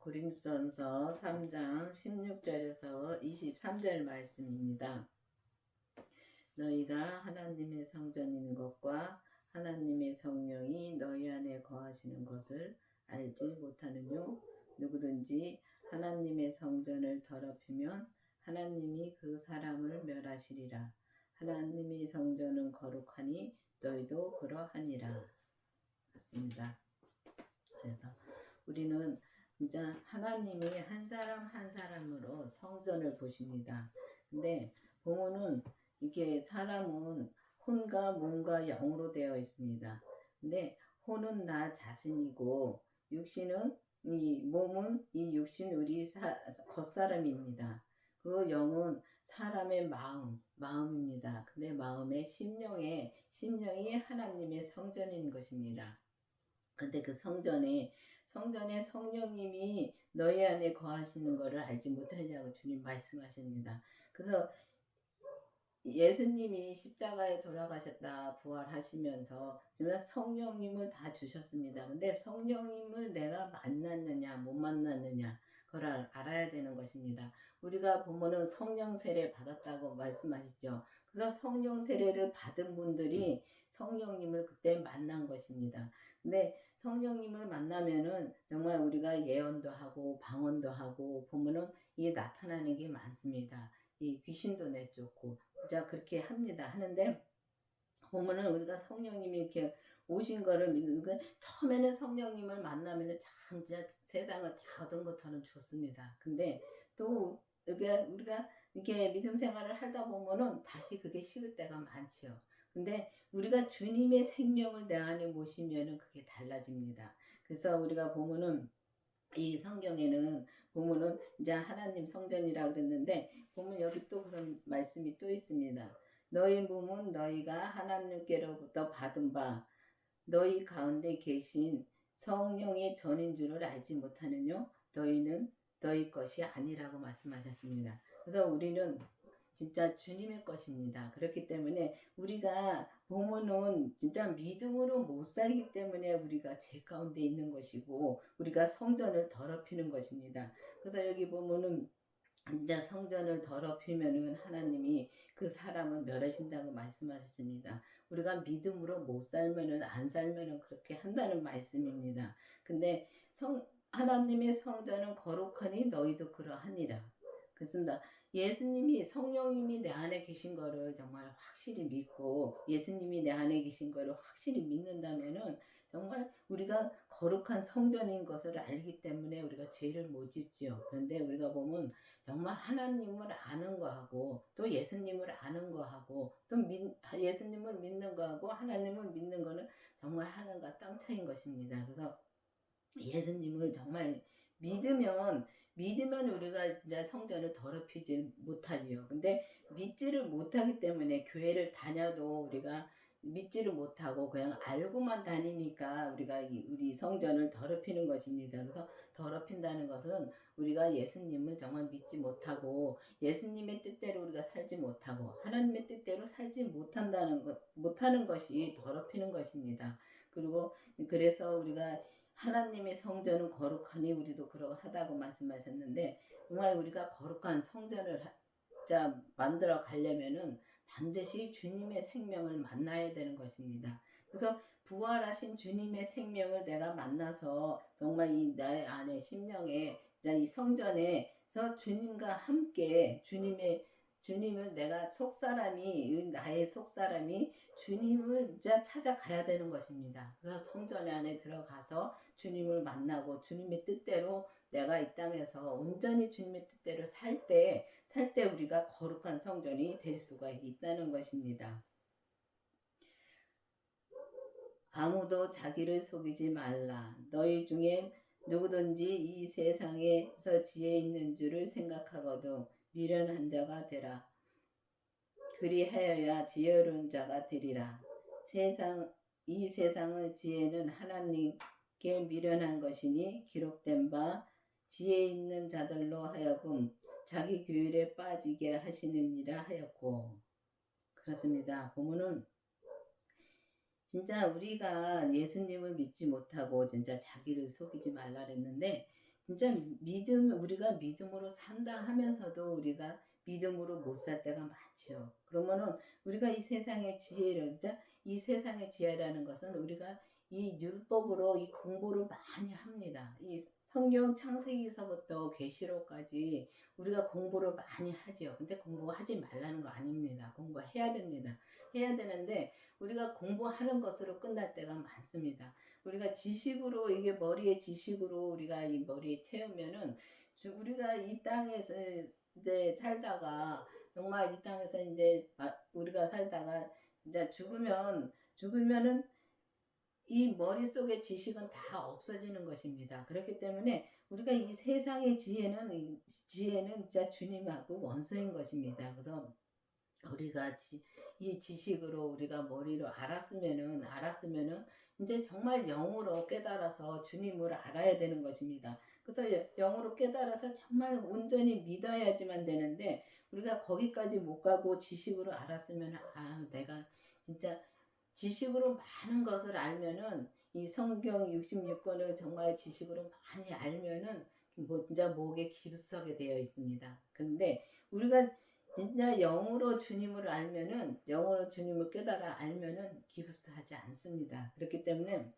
고린도전서 3장 16절에서 23절 말씀입니다. 너희가 하나님의 성전인 것과 하나님의 성령이 너희 안에 거하시는 것을 알지 못하느뇨 누구든지 하나님의 성전을 더럽히면 하나님이 그 사람을 멸하시리라 하나님의 성전은 거룩하니 너희도 그러하니라 맞습니다. 그래서 우리는 진짜 하나님이 한 사람 한 사람으로 성전을 보십니다. 근데 보면은 이게 사람은 혼과 몸과 영으로 되어 있습니다. 근데 혼은 나 자신이고 육신은 이 몸은 이 육신 우리 사, 겉사람입니다. 그 영은 사람의 마음, 마음입니다. 근데 마음의 심령에 심령이 하나님의 성전인 것입니다. 근데 그 성전에 성전에 성령님이 너희 안에 거하시는 것을 알지 못하냐고 주님 말씀하십니다. 그래서 예수님이 십자가에 돌아가셨다 부활하시면서 성령님을 다 주셨습니다. 근데 성령님을 내가 만났느냐 못 만났느냐 그걸 알아야 되는 것입니다. 우리가 보면은 성령 세례 받았다고 말씀하시죠. 그래서 성령 세례를 받은 분들이 성령님을 그때 만난 것입니다. 근데 성령님을 만나면은 정말 우리가 예언도 하고 방언도 하고 보면은 이게 나타나는 게 많습니다. 이 귀신도 내쫓고 자 그렇게 합니다. 하는데 보면은 우리가 성령님이 이렇게 오신 거를 믿는 그 처음에는 성령님을 만나면은 참 진짜 세상을 다 얻은 것처럼 좋습니다. 근데 또 우리가 우리가 이렇게 믿음 생활을 하다 보면은 다시 그게 식을 때가 많지요. 근데 우리가 주님의 생명을 내 안에 모시면은 그게 달라집니다. 그래서 우리가 보면은 이 성경에는 보면은 이제 하나님 성전이라고 그랬는데 보면 여기 또 그런 말씀이 또 있습니다. 너희 몸은 너희가 하나님께로부터 받은 바 너희 가운데 계신 성령의 전인 줄을 알지 못하느뇨 너희는 너희 것이 아니라고 말씀하셨습니다. 그래서 우리는 진짜 주님의 것입니다. 그렇기 때문에 우리가 보면은 진짜 믿음으로 못 살기 때문에 우리가 죄 가운데 있는 것이고 우리가 성전을 더럽히는 것입니다. 그래서 여기 보면은 진짜 성전을 더럽히면은 하나님이 그 사람을 멸하신다고 말씀하셨습니다. 우리가 믿음으로 못 살면은 안 살면은 그렇게 한다는 말씀입니다. 근데 성 하나님의 성전은 거룩하니 너희도 그러하니라. 그렇습니다. 예수님이 성령님이 내 안에 계신 거를 정말 확실히 믿고 예수님이 내 안에 계신 거를 확실히 믿는다면은 정말 우리가 거룩한 성전인 것을 알기 때문에 우리가 죄를 못 짓지요. 그런데 우리가 보면 정말 하나님을 아는 거하고 또 예수님을 아는 거하고 또 믿, 예수님을 믿는 거하고 하나님을 믿는 거는 정말 하늘과 땅 차이인 것입니다. 그래서 예수님을 정말 믿으면 믿으면 우리가 이제 성전을 더럽히지 못하지요. 근데 믿지를 못하기 때문에 교회를 다녀도 우리가 믿지를 못하고 그냥 알고만 다니니까 우리가 우리 성전을 더럽히는 것입니다. 그래서 더럽힌다는 것은 우리가 예수님을 정말 믿지 못하고 예수님의 뜻대로 우리가 살지 못하고 하나님의 뜻대로 살지 못한다는 것 못하는 것이 더럽히는 것입니다. 그리고 그래서 우리가 하나님의 성전은 거룩하니 우리도 그러하다고 말씀하셨는데 정말 우리가 거룩한 성전을 자 만들어 가려면은 반드시 주님의 생명을 만나야 되는 것입니다. 그래서 부활하신 주님의 생명을 내가 만나서 정말 이내 안에 심령에 이 성전에서 주님과 함께 주님의 주님을 내가 속사람이 나의 속사람이 주님을 이제 찾아가야 되는 것입니다. 그래서 성전 안에 들어가서 주님을 만나고 주님의 뜻대로 내가 이 땅에서 온전히 주님의 뜻대로 살 때, 살 때 우리가 거룩한 성전이 될 수가 있다는 것입니다. 아무도 자기를 속이지 말라. 너희 중에 누구든지 이 세상에서 지혜 있는 줄을 생각하거든 미련한 자가 되라. 그리하여야 지혜로운 자가 되리라. 세상 이 세상의 지혜는 하나님께 미련한 것이니 기록된 바 지혜 있는 자들로 하여금 자기 교율에 빠지게 하시느니라 하였고 그렇습니다. 보면은 진짜 우리가 예수님을 믿지 못하고 진짜 자기를 속이지 말라 그랬는데 진짜 믿음 우리가 믿음으로 산다 하면서도 우리가 믿음으로 못 살 때가 많죠. 그러면은 우리가 이 세상의 지혜를 진짜 이 세상의 지혜라는 것은 우리가 이 율법으로 이 공부를 많이 합니다. 이 성경 창세기서부터 계시록까지 우리가 공부를 많이 하죠. 근데 공부하지 말라는 거 아닙니다. 공부해야 됩니다. 해야 되는데 우리가 공부하는 것으로 끝날 때가 많습니다. 우리가 지식으로 이게 머리에 지식으로 우리가 이 머리에 채우면은 주- 우리가 이 땅에서 이제 살다가 정말 이 땅에서 이제 마- 우리가 살다가 이제 죽으면 죽으면은 이 머릿속의 지식은 다 없어지는 것입니다. 그렇기 때문에 우리가 이 세상의 지혜는 이 지혜는 진짜 주님하고 원수인 것입니다. 그래서 우리가 지, 이 지식으로 우리가 머리로 알았으면은 알았으면은 이제 정말 영으로 깨달아서 주님을 알아야 되는 것입니다. 그래서 여- 영으로 깨달아서 정말 온전히 믿어야지만 되는데 우리가 거기까지 못 가고 지식으로 알았으면 아 내가 진짜 지식으로 많은 것을 알면은 이 성경 66권을 정말 지식으로 많이 알면은 뭐 진짜 목에 깊숙하게 되어 있습니다. 근데 우리가 진짜 영으로 주님을 알면은 영으로 주님을 깨달아 알면은 기부스하지 않습니다. 그렇기 때문에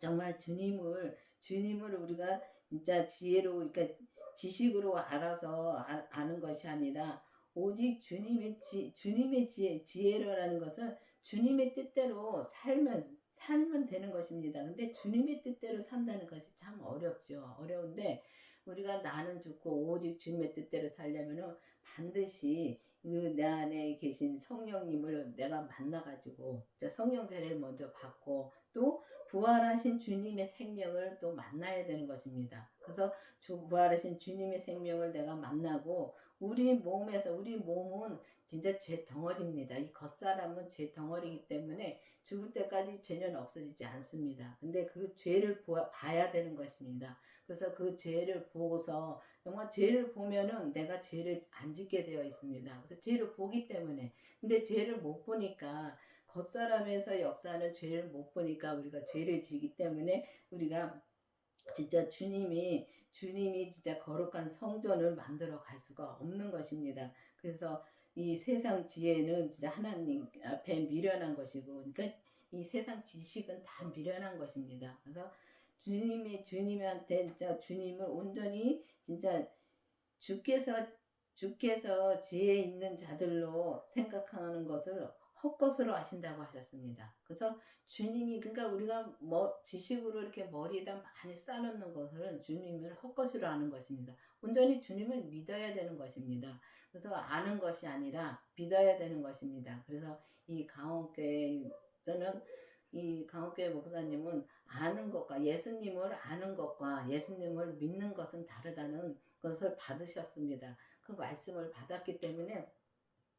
정말 주님을 주님을 우리가 진짜 지혜로 그러니까 지식으로 알아서 아, 아는 것이 아니라 오직 주님의 지, 주님의 지혜 지혜로라는 것은 주님의 뜻대로 살면 살면 되는 것입니다. 근데 주님의 뜻대로 산다는 것이 참 어렵죠. 어려운데 우리가 나는 죽고 오직 주님의 뜻대로 살려면은 반드시 그 내 안에 계신 성령님을 내가 만나가지고 성령 세례를 먼저 받고 또 부활하신 주님의 생명을 또 만나야 되는 것입니다. 그래서 주 부활하신 주님의 생명을 내가 만나고 우리 몸에서 우리 몸은 진짜 죄 덩어리입니다. 이 겉사람은 죄 덩어리이기 때문에 죽을 때까지 죄는 없어지지 않습니다. 근데 그 죄를 보아, 봐야 되는 것입니다. 그래서 그 죄를 보고서 정말 죄를 보면은 내가 죄를 안 짓게 되어 있습니다. 그래서 죄를 보기 때문에 근데 죄를 못 보니까 겉사람에서 역사하는 죄를 못 보니까 우리가 죄를 지기 때문에 우리가 진짜 주님이 주님이 진짜 거룩한 성전을 만들어 갈 수가 없는 것입니다. 그래서 이 세상 지혜는 진짜 하나님 앞에 미련한 것이고, 그러니까 이 세상 지식은 다 미련한 것입니다. 그래서 주님이 주님한테 진짜 주님을 온전히 진짜 주께서 주께서 지혜 있는 자들로 생각하는 것을 헛것으로 하신다고 하셨습니다. 그래서 주님이 그러니까 우리가 뭐 지식으로 이렇게 머리에다 많이 쌓아놓는 것은 주님을 헛것으로 아는 것입니다. 온전히 주님을 믿어야 되는 것입니다. 그래서 아는 것이 아니라 믿어야 되는 것입니다. 그래서 이 강원교회에서는 이 강원교회 목사님은 아는 것과 예수님을 아는 것과 예수님을 믿는 것은 다르다는 것을 받으셨습니다. 그 말씀을 받았기 때문에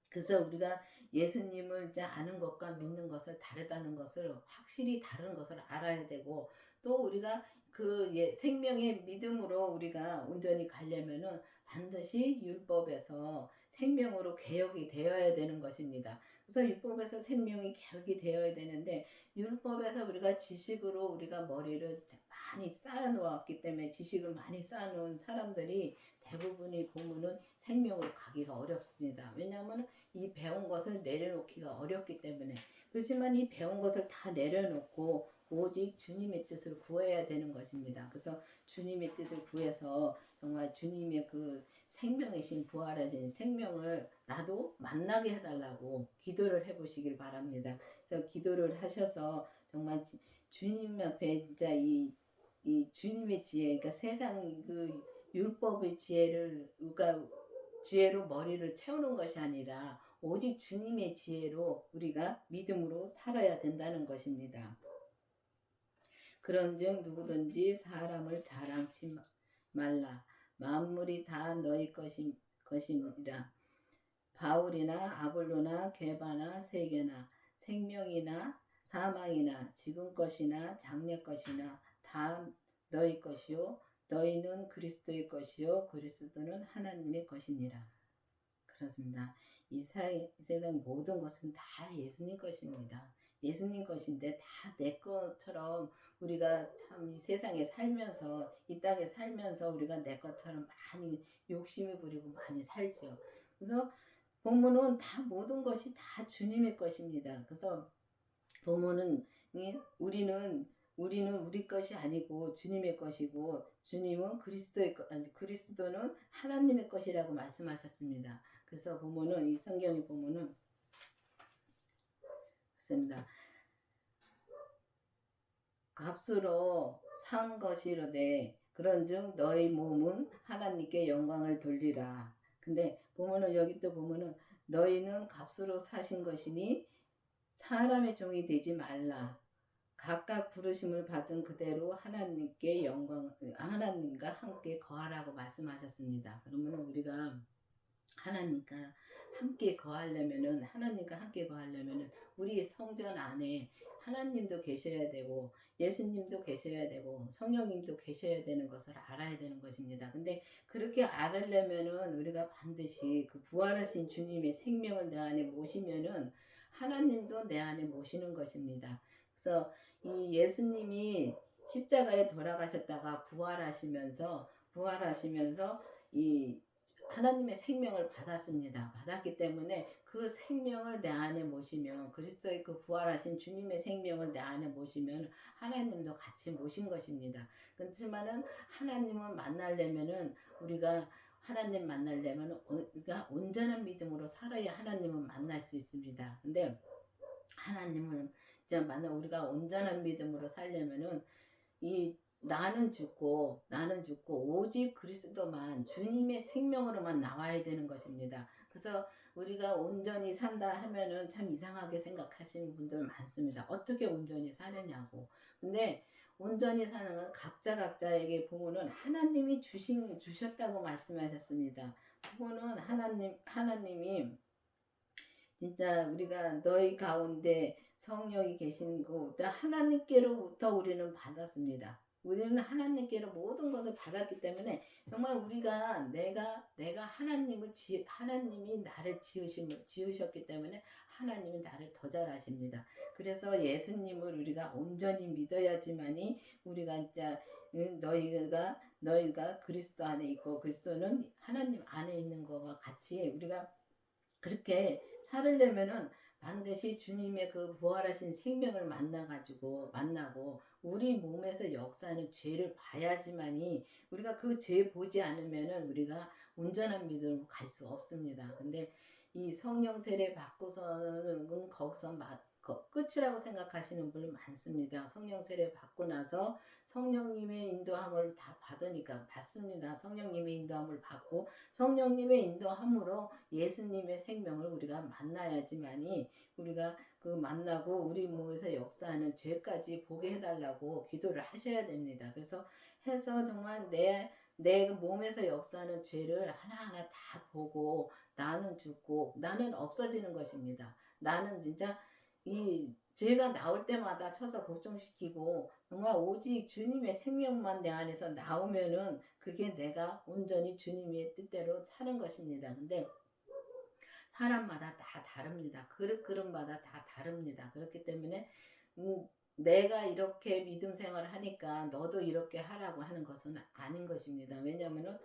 그래서 우리가 예수님을 이제 아는 것과 믿는 것을 다르다는 것을 확실히 다른 것을 알아야 되고 또 우리가 그 예, 생명의 믿음으로 우리가 온전히 가려면은 반드시 율법에서 생명으로 개혁이 되어야 되는 것입니다. 그래서 율법에서 생명이 개혁이 되어야 되는데 율법에서 우리가 지식으로 우리가 머리를 많이 쌓아 놓았기 때문에 지식을 많이 쌓아 놓은 사람들이 대부분이 보면은 생명으로 가기가 어렵습니다. 왜냐하면 이 배운 것을 내려놓기가 어렵기 때문에 그렇지만 이 배운 것을 다 내려놓고 오직 주님의 뜻을 구해야 되는 것입니다. 그래서 주님의 뜻을 구해서 정말 주님의 그 생명이신 부활하신 생명을 나도 만나게 해달라고 기도를 해보시길 바랍니다. 그래서 기도를 하셔서 정말 주님 앞에 진짜 이, 이 주님의 지혜, 그러니까 세상 그 율법의 지혜를 우리가 지혜로 머리를 채우는 것이 아니라 오직 주님의 지혜로 우리가 믿음으로 살아야 된다는 것입니다. 그런즉 누구든지 사람을 자랑치 말라. 만물이 다 너희 것이, 것이니라. 바울이나 아볼로나 게바나 세계나 생명이나 사망이나 지금 것이나 장래 것이나 다 너희 것이요 너희는 그리스도의 것이요 그리스도는 하나님의 것이니라. 그렇습니다. 이, 세상 모든 것은 다 예수님 것입니다. 예수님 것인데 다 내 것처럼 우리가 참 이 세상에 살면서 이 땅에 살면서 우리가 내 것처럼 많이 욕심을 부리고 많이 살죠. 그래서 본문은 다 모든 것이 다 주님의 것입니다. 그래서 본문은 이 우리는 우리는 우리 것이 아니고 주님의 것이고 주님은 그리스도의 것 아니 그리스도는 하나님의 것이라고 말씀하셨습니다. 그래서 보면은 이 성경의 보면은 그렇습니다. 값으로 산 것이로되 그런즉 너희 몸은 하나님께 영광을 돌리라. 근데 보면은 여기 또 보면은 너희는 값으로 사신 것이니 사람의 종이 되지 말라. 각각 부르심을 받은 그대로 하나님께 영광 하나님과 함께 거하라고 말씀하셨습니다. 그러면 우리가 하나님과 함께 거하려면은 하나님과 함께 거하려면은 우리 성전 안에 하나님도 계셔야 되고 예수님도 계셔야 되고 성령님도 계셔야 되는 것을 알아야 되는 것입니다. 근데 그렇게 알으려면은 우리가 반드시 그 부활하신 주님의 생명을 내 안에 모시면은 하나님도 내 안에 모시는 것입니다. 그래서 이 예수님이 십자가에 돌아가셨다가 부활하시면서 부활하시면서 이 하나님의 생명을 받았습니다. 받았기 때문에 그 생명을 내 안에 모시면 그리스도의 그 부활하신 주님의 생명을 내 안에 모시면 하나님도 같이 모신 것입니다. 그렇지만은 하나님을 만나려면은 우리가 하나님 만나려면 우리가 온전한 믿음으로 살아야 하나님을 만날 수 있습니다. 근데 하나님을 이제 만나 우리가 온전한 믿음으로 살려면은 이 나는 죽고 나는 죽고 오직 그리스도만 주님의 생명으로만 나와야 되는 것입니다. 그래서 우리가 온전히 산다 하면은 참 이상하게 생각하시는 분들 많습니다. 어떻게 온전히 사느냐고. 근데 온전히 사는 건 각자 각자에게 보면은 하나님이 주신 주셨다고 말씀하셨습니다. 부모는 하나님 하나님이 진짜 우리가 너희 가운데 성령이 계시는 것보다 하나님께로부터 우리는 받았습니다. 우리는 하나님께로 모든 것을 받았기 때문에 정말 우리가 내가 내가 하나님을 지 하나님이 나를 지으심 지으셨기 때문에 하나님이 나를 더 잘하십니다. 그래서 예수님을 우리가 온전히 믿어야지만이 우리가 진짜 너희가 너희가 그리스도 안에 있고 그리스도는 하나님 안에 있는 것과 같이 우리가 그렇게 살으려면은 반드시 주님의 그 부활하신 생명을 만나가지고 만나고 우리 몸에서 역사하는 죄를 봐야지만이 우리가 그 죄 보지 않으면은 우리가 온전한 믿음으로 갈 수 없습니다. 근데 이 성령 세례 받고서는 거기서 끝이라고 생각하시는 분이 많습니다. 성령 세례 받고 나서 성령님의 인도함을 다 받으니까 받습니다. 성령님의 인도함을 받고 성령님의 인도함으로 예수님의 생명을 우리가 만나야지만이 우리가 그 만나고 우리 몸에서 역사하는 죄까지 보게 해달라고 기도를 하셔야 됩니다. 그래서 해서 정말 내, 내 몸에서 역사하는 죄를 하나하나 다 보고 나는 죽고 나는 없어지는 것입니다. 나는 진짜 이 죄가 나올 때마다 쳐서 고정시키고 정말 오직 주님의 생명만 내 안에서 나오면은 그게 내가 온전히 주님의 뜻대로 사는 것입니다. 근데 사람마다 다 다릅니다. 그릇 그릇마다 다 다릅니다. 그렇기 때문에 음, 내가 이렇게 믿음 생활을 하니까 너도 이렇게 하라고 하는 것은 아닌 것입니다. 왜냐하면은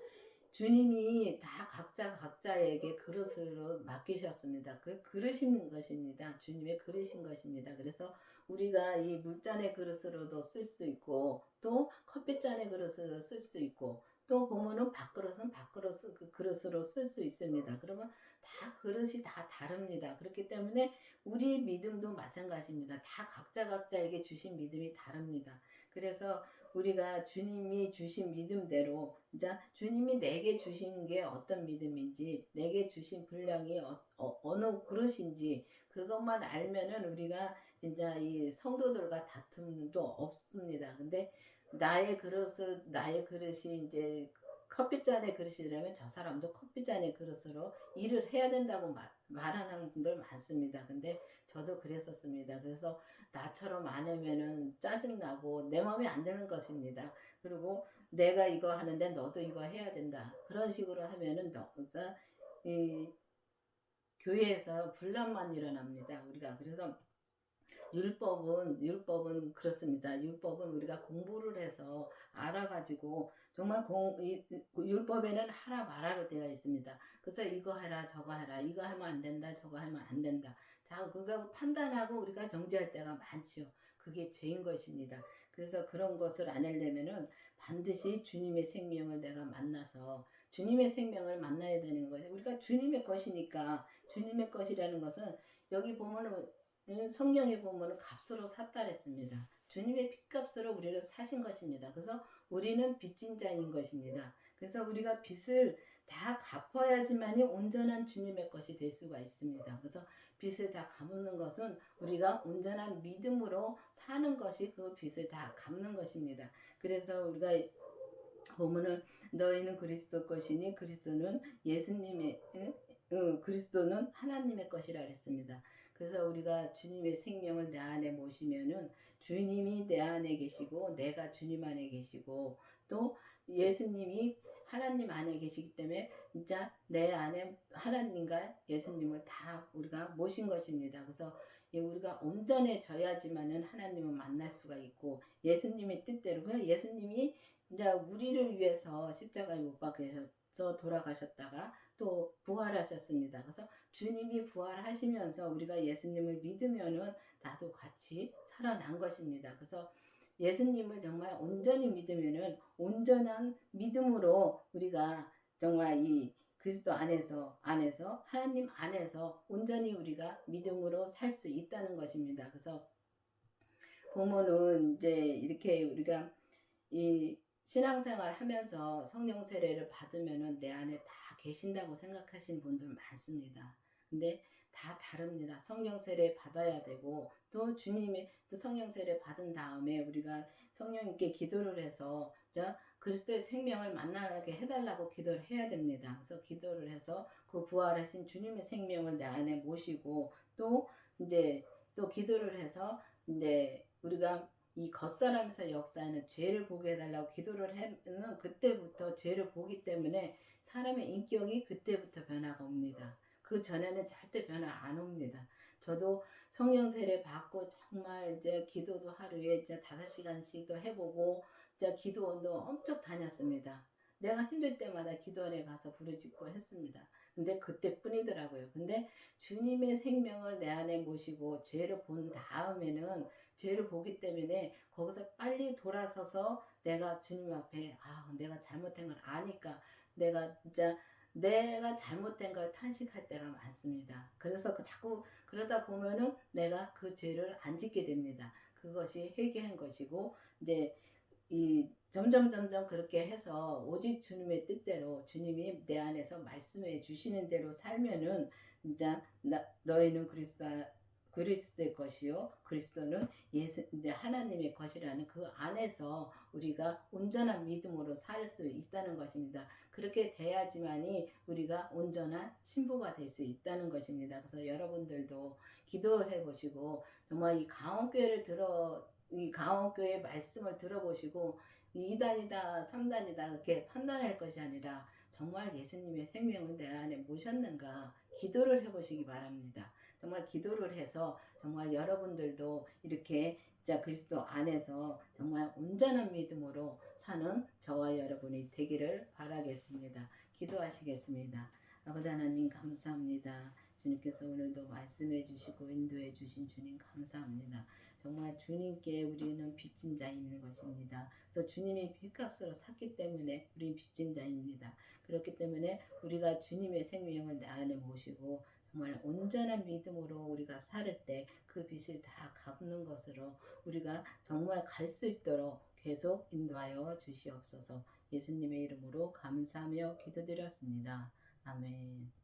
주님이 다 각자 각자에게 그릇으로 맡기셨습니다. 그 그릇인 것입니다. 주님의 그릇인 것입니다. 그래서 우리가 이 물잔의 그릇으로도 쓸 수 있고 또 커피잔의 그릇으로 쓸 수 있고 또 보면은 밥그릇은 밥그릇 그 그릇으로 쓸 수 있습니다. 그러면 다 그릇이 다 다릅니다. 그렇기 때문에 우리 믿음도 마찬가지입니다. 다 각자 각자에게 주신 믿음이 다릅니다. 그래서 우리가 주님이 주신 믿음대로 자 주님이 내게 주신 게 어떤 믿음인지 내게 주신 분량이 어, 어, 느 그릇인지 그것만 알면은 우리가 진짜 이 성도들과 다툼도 없습니다. 근데 나의 그릇을 나의 그릇이 이제 커피잔의 그릇이라면 저 사람도 커피잔의 그릇으로 일을 해야 된다고 말, 말하는 분들 많습니다. 근데 저도 그랬었습니다. 그래서 나처럼 안 하면은 짜증나고 내 마음에 안 드는 것입니다. 그리고 내가 이거 하는데 너도 이거 해야 된다. 그런 식으로 하면은 너가 이 교회에서 분란만 일어납니다. 우리가 그래서 율법은 율법은 그렇습니다. 율법은 우리가 공부를 해서 알아가지고 정말 공, 이, 이- 율법에는 하라 말하로 되어 있습니다. 그래서 이거 해라 저거 해라 이거 하면 안 된다 저거 하면 안 된다. 자 그거 판단하고 우리가 정죄할 때가 많지요. 그게 죄인 것입니다. 그래서 그런 것을 안 하려면은 반드시 주님의 생명을 내가 만나서 주님의 생명을 만나야 되는 거예요. 우리가 주님의 것이니까 주님의 것이라는 것은 여기 보면은 음, 성경에 보면은 값으로 샀다 그랬습니다. 주님의 핏값으로 우리를 사신 것입니다. 그래서 우리는 빚진 자인 것입니다. 그래서 우리가 빚을 다 갚아야지만이 온전한 주님의 것이 될 수가 있습니다. 그래서 빚을 다 갚는 것은 우리가 온전한 믿음으로 사는 것이 그 빚을 다 갚는 것입니다. 그래서 우리가 보면은 너희는 그리스도 것이니 그리스도는 예수님의 응? 응, 그리스도는 하나님의 것이라 그랬습니다. 그래서 우리가 주님의 생명을 내 안에 모시면은 주님이 내 안에 계시고 내가 주님 안에 계시고 또 예수님이 하나님 안에 계시기 때문에 진짜 내 안에 하나님과 예수님을 다 우리가 모신 것입니다. 그래서 예, 우리가 온전해져야지만은 하나님을 만날 수가 있고 예수님의 뜻대로 예수님이 이제 우리를 위해서 십자가에 못 박혀서 돌아가셨다가 또 부활하셨습니다. 그래서 주님이 부활하시면서 우리가 예수님을 믿으면은 나도 같이 살아난 것입니다. 그래서 예수님을 정말 온전히 믿으면은 온전한 믿음으로 우리가 정말 이 그리스도 안에서 안에서 하나님 안에서 온전히 우리가 믿음으로 살 수 있다는 것입니다. 그래서 보면은 이제 이렇게 우리가 이 신앙생활 하면서 성령 세례를 받으면은 내 안에 다 계신다고 생각하시는 분들 많습니다. 근데 다 다릅니다. 성령 세례 받아야 되고 또 주님의 성령 세례 받은 다음에 우리가 성령님께 기도를 해서 자 그리스도의 생명을 만나게 해달라고 기도를 해야 됩니다. 그래서 기도를 해서 그 부활하신 주님의 생명을 내 안에 모시고 또 이제 또 기도를 해서 이제 우리가 이 겉사람에서 역사하는 죄를 보게 해달라고 기도를 하면 그때부터 죄를 보기 때문에 사람의 인격이 그때부터 변화가 옵니다. 그 전에는 절대 변화 안 옵니다. 저도 성령 세례 받고 정말 이제 기도도 하루에 이제 다섯 시간씩도 해보고 이제 기도원도 엄청 다녔습니다. 내가 힘들 때마다 기도원에 가서 부르짖고 했습니다. 근데 그때뿐이더라고요. 근데 주님의 생명을 내 안에 모시고 죄를 본 다음에는 죄를 보기 때문에 거기서 빨리 돌아서서 내가 주님 앞에 아 내가 잘못한 걸 아니까 내가 진짜 내가 잘못된 걸 탄식할 때가 많습니다. 그래서 그 자꾸 그러다 보면은 내가 그 죄를 안 짓게 됩니다. 그것이 회개한 것이고 이제 이 점점 점점 그렇게 해서 오직 주님의 뜻대로 주님이 내 안에서 말씀해 주시는 대로 살면은 이제 나, 너희는 그리스도 그리스도의 것이요 그리스도는 예수 이제 하나님의 것이라는 그 안에서 우리가 온전한 믿음으로 살 수 있다는 것입니다. 그렇게 돼야지만이 우리가 온전한 신부가 될 수 있다는 것입니다. 그래서 여러분들도 기도해 보시고 정말 이 강원교회를 들어 이 강원교회 말씀을 들어보시고 2단이다 3단이다 그렇게 판단할 것이 아니라 정말 예수님의 생명을 내 안에 모셨는가 기도를 해보시기 바랍니다. 정말 기도를 해서 정말 여러분들도 이렇게 진짜 그리스도 안에서 정말 온전한 믿음으로 사는 저와 여러분이 되기를 바라겠습니다. 기도하시겠습니다. 아버지 하나님 감사합니다. 주님께서 오늘도 말씀해 주시고 인도해 주신 주님 감사합니다. 정말 주님께 우리는 빚진 자인 것입니다. 그래서 주님이 빚값으로 샀기 때문에 우리 빚진 자입니다. 그렇기 때문에 우리가 주님의 생명을 내 안에 모시고 정말 온전한 믿음으로 우리가 살을 때그 빚을 다 갚는 것으로 우리가 정말 갈 수 있도록 계속 인도하여 주시옵소서 예수님의 이름으로 감사하며 기도드렸습니다. 아멘.